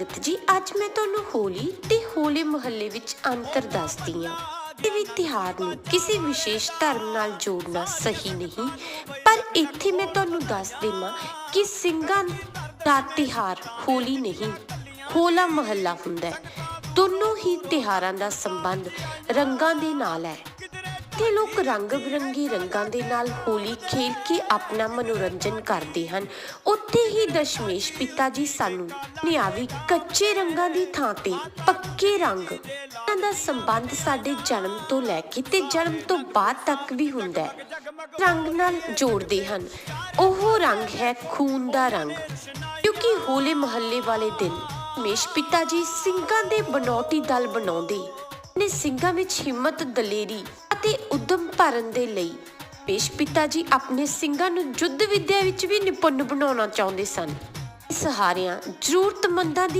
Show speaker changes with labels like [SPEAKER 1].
[SPEAKER 1] ਗਤ ਜੀ, ਅੱਜ ਮੈਂ ਤੁਹਾਨੂੰ ਹੋਲੀ ਤੇ ਹੋਲੇ ਮਹੱਲੇ ਵਿੱਚ ਅੰਤਰ ਦੱਸਦੀ ਹਾਂ। ਵੀ ਤਿਹਾਰ ਨੂੰ ਕਿਸੇ ਵਿਸ਼ੇਸ਼ ਧਰਮ ਨਾਲ ਜੋੜਨਾ ਸਹੀ ਨਹੀਂ, ਪਰ ਇੱਥੇ ਮੈਂ ਤੁਹਾਨੂੰ ਦੱਸ ਦੇਵਾਂ ਕਿ ਸਿੰਘਾਂ ਦਾ ਤਿਹਾਰ ਹੋਲੀ ਨਹੀਂ, ਹੋਲਾ ਮਹੱਲਾ ਹੁੰਦਾ ਹੈ। ਦੋਨੋਂ ਹੀ ਤਿਹਾਰਾਂ ਦਾ ਸੰਬੰਧ ਰੰਗਾਂ ਦੇ ਨਾਲ ਹੈ। ਤੇ ਲੋਕ ਰੰਗ ਬਿਰੰਗੀ ਰੰਗਾਂ ਦੇ ਨਾਲ ਹੋਲੀ ਖੇਡ ਕੇ ਆਪਣਾ ਮਨੋਰੰਜਨ ਕਰਦੇ ਹਨ। ਉੱਥੇ ਹੀ ਦਸ਼ਮੇਸ਼ ਪਿਤਾ ਜੀ ਸਾਨੂੰ ਨਿਆਵੀ ਕੱਚੇ ਰੰਗਾਂ ਦੀ ਥਾਂ ਤੇ ਪੱਕੇ ਰੰਗ ਇਹਨਾਂ ਦਾ ਸੰਬੰਧ ਸਾਡੇ ਜਨਮ ਤੋਂ ਲੈ ਕੇ ਤੇ ਜਨਮ ਤੋਂ ਬਾਅਦ ਤੱਕ ਵੀ ਹੁੰਦਾ ਹੈ। ਰੰਗ ਨਾਲ ਜੋੜਦੇ ਹਨ। ਉਹ ਰੰਗ ਹੈ ਖੂਨ ਦਾ ਰੰਗ। ਕਿਉਂਕਿ ਹੋਲੇ ਮਹੱਲੇ ਵਾਲੇ ਦਿਨ ਮੇਸ਼ ਪਿਤਾ ਜੀ ਸਿੰਘਾਂ ਦੇ ਬਨੌਟੀ ਦਲ ਬਣਾਉਂਦੇ। ਨੇ ਸਿੰਘਾਂ ਵਿੱਚ ਹਿੰਮਤ ਦਲੇਰੀ ਅਤੇ ਉਦਮ ਭਰਨ ਦੇ ਲਈ ਪੇਸ਼ ਪਿਤਾ ਜੀ ਆਪਣੇ ਸਿੰਘਾਂ ਨੂੰ ਯੁੱਧ ਵਿੱਦਿਆ ਵਿੱਚ ਵੀ ਨਿਪੁੰਨ ਬਣਾਉਣਾ ਚਾਹੁੰਦੇ ਸਨ। ਸਹਾਰਿਆਂ ਜ਼ਰੂਰਤਮੰਦਾਂ ਦੀ